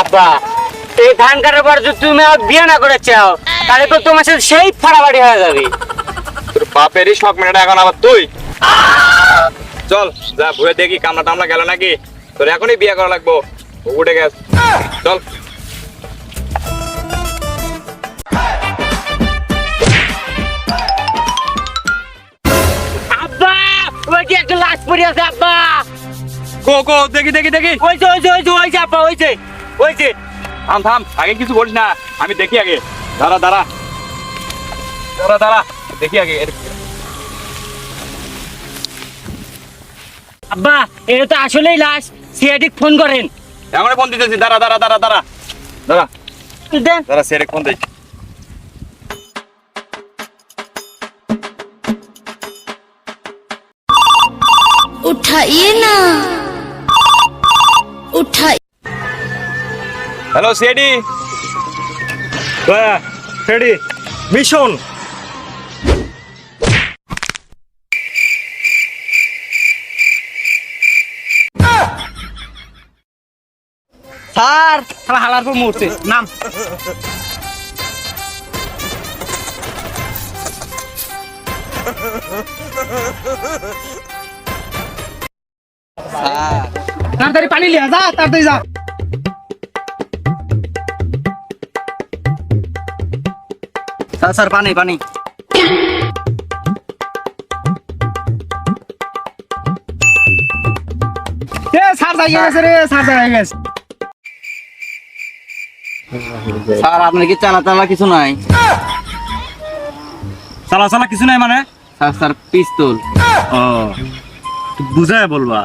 আব্বা, এই ধান কাটার পর যদি তুমি আর বিয়ে না করে চাও, তাহলে তো তোমার সাথে সেই ফাড়াফাড়ি হয়ে যাবে। তোর বাপেরই শখ, মেয়েটা এখন আবার তুই। চল, যা ভুয়ে দেখি কামলা টামলা গেল নাকি? তোর এখনই বিয়ে করা লাগবো। উঠে গেছ। চল। গো গো দেখি দেখি দেখি ওইছে ওইছে ওইছে ওইছে আব্বা ওইছে ওইছে থাম থাম আগে কিছু বলিস না আমি দেখি আগে দাঁড়া দাঁড়া দাঁড়া দাঁড়া দেখি আগে এর- আব্বা এটা তো আসলেই লাশ সিআইডি ফোন করেন এখনই ফোন দিতেছি দাঁড়া দাঁড়া দাঁড়া দাঁড়া দাঁড়া দেন দাঁড়া সেরে ফোন দিই उठाइए ना উঠাই। Hello CID. হ্যাঁ, রেডি মিশন। স্যার তারা হালার পর মরছে। নাম। তাড়াতাড়ি পানি লিয়া যা তাড়াতাড়ি যা। স্যার স্যার পানি পানি। এ সার জায়গা গেছে রে সার জায়গা গেছে। স্যার আপনার কি চালা চালা কিছু নাই? চালা চালা কিছু নাই মানে? স্যার স্যার পিস্তল। ও বুঝায় বলবা।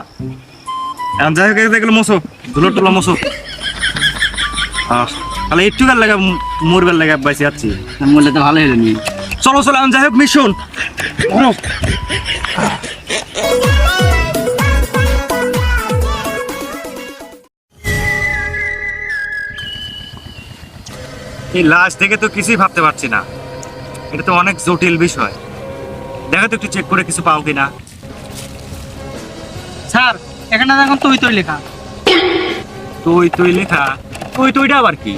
এখন যাই হোক দেখলে মোসো ধুলো টুলো মোসো তাহলে একটু লাগা মরবার লাগা বাইসে যাচ্ছি। মূল্য তো হলো চলো চলো এখন যাই হোক মিশন। এই লাশ দেখে তো কিছুই ভাবতে পারছি না। এটা তো অনেক জটিল বিষয়। দেখো তো একটু চেক করে কিছু পাও কিনা। স্যার এখানে দেখুন তুই তুই লেখা। তুই তুই লেখা? তুই তুইটা আবার কি?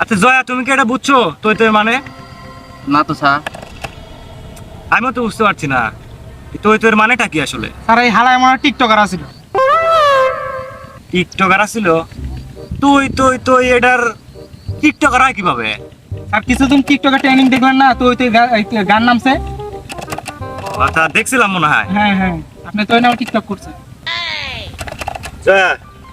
আচ্ছা জয়া তুমি কি এটা বুঝছ? তুই তুই মানে? না তো স্যার। আমিও তো বুঝতে পারছি না। তুই তুই মানেটা কি আসলে? স্যার এই হালায় আমার টিকটকার আছিল। টিকটকার ছিল তুই তুই তুই এটার টিকটকার হয় কীভাবে? স্যার কিছুদিন টিকটকের ট্রেনিং দেখলেন না তুই তুই গান নামছে। আচ্ছা দেখছিলাম মনে হয়। হ্যাঁ হ্যাঁ। আপনি তো টিকটক করছেন। জয়া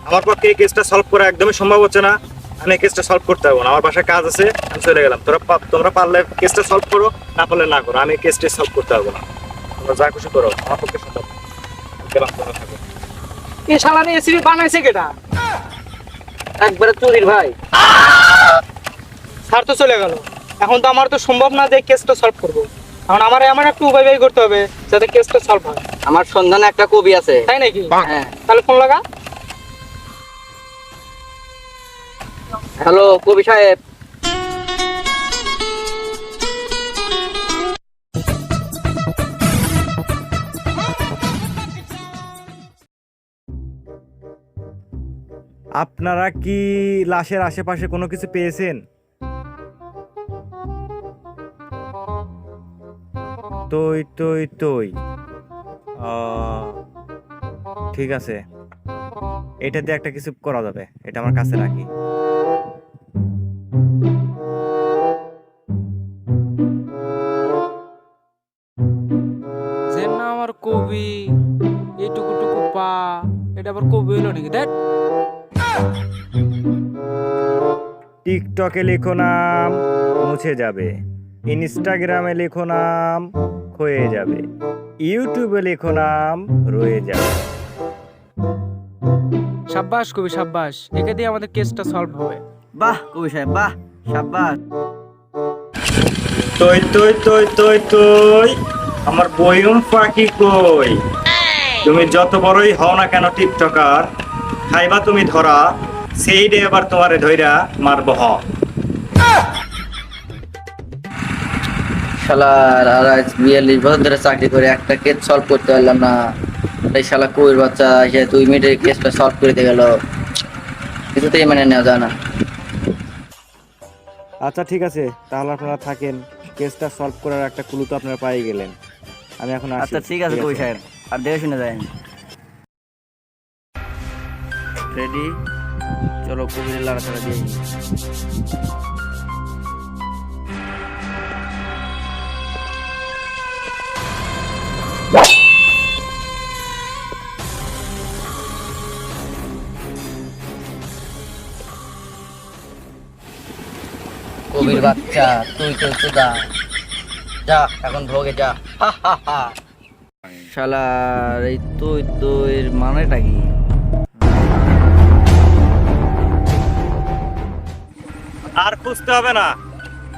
আমার পক্ষে এই কেসটা সলভ করা একদমই সম্ভব হচ্ছে না। আমি এই কেসটা সলভ করতে পারব না। আমার বাসায় কাজ আছে আমি চলে গেলাম। তোরা তোমরা পারলে কেসটা সলভ করো না পারলে না করো। আমি এই কেসটা সলভ করতে পারব না। তোমরা যা খুশি করো আমার পক্ষে সম্ভব গেলাম তোমরা থাকো। শালারে এসিবি বানাইছে কেটা একবারে চুরির ভাই। স্যার তো চলে গেল। এখন তো আমার তো সম্ভব না যে কেসটা সলভ করব। এখন আমার এমন একটু উপায় ব্যয় করতে হবে যাতে কেসটা সলভ হয়। আমার সন্ধানে একটা কবি আছে। তাই নাকি? হ্যাঁ। তাহলে ফোন লাগা। হ্যালো কবি সাহেব। আপনারা কি লাশের আশেপাশে কোনো কিছু পেয়েছেন? তই তই তই ঠিক আছে। এটা দিয়ে একটা কিছু করা যাবে এটা আমার কাছে রাখি। আমার কবি এইটুকু টুকু পা এটা আবার কবি হলো নাকি? দেখ। টিকটকে লেখো নাম মুছে যাবে। ইনস্টাগ্রামে লেখো নাম ক্ষয়ে যাবে। ইউটিউবে লেখো নাম রয়ে যাবে। সাব্বাস কবি সাব্বাস একে দিয়ে আমাদের কেসটা সলভ হবে। বাহ কবি সাহেব বাহ সাব্বাস। তই তই তই তই তই আমার বয়ম পাখি কই? তুমি যত বড়ই হও না কেন টিকটকার খাইবা তুমি ধরা সেই ডে এবার তোমারে ধইরা মারব হ। শালার আর আজ বিয়াল্লিশ বছর ধরে চাকরি করে একটা কেস সলভ করতে পারলাম না। এই শালা কবির বাচ্চা এসে দুই মিনিটের কেসটা সলভ করে দিয়ে গেল। কিছুতেই মানে নেওয়া যায় না। আচ্ছা ঠিক আছে। তাহলে আপনারা থাকেন। কেসটা সলভ করার একটা ক্লু তো আপনারা পাই গেলেন। আমি এখন আসি আচ্ছা ঠিক আছে কবি সাহেব? আর দেখে শুনে যায় রেডি চলো কবিরের লড়াচড়া দিয়ে। কবির বাচ্চা তুই তো চুদা যা এখন ভোগে যা। হা হা হা। শালার এই তুই তো এর মানেটা কি? আর খুঁজতে হবে না।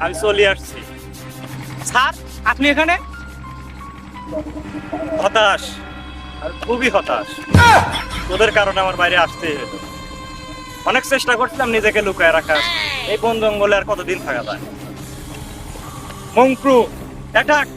আমি চলে আসছি। স্যার আপনি এখানে? হতাশ। আর খুবই হতাশ। তোদের কারণে আমার বাইরে আসতেই হলো। অনেক চেষ্টা করছিলাম নিজেকে লুকায় রাখার। এই বন জঙ্গলে আর কতদিন থাকা যায়? মংক্রু অ্যাটাক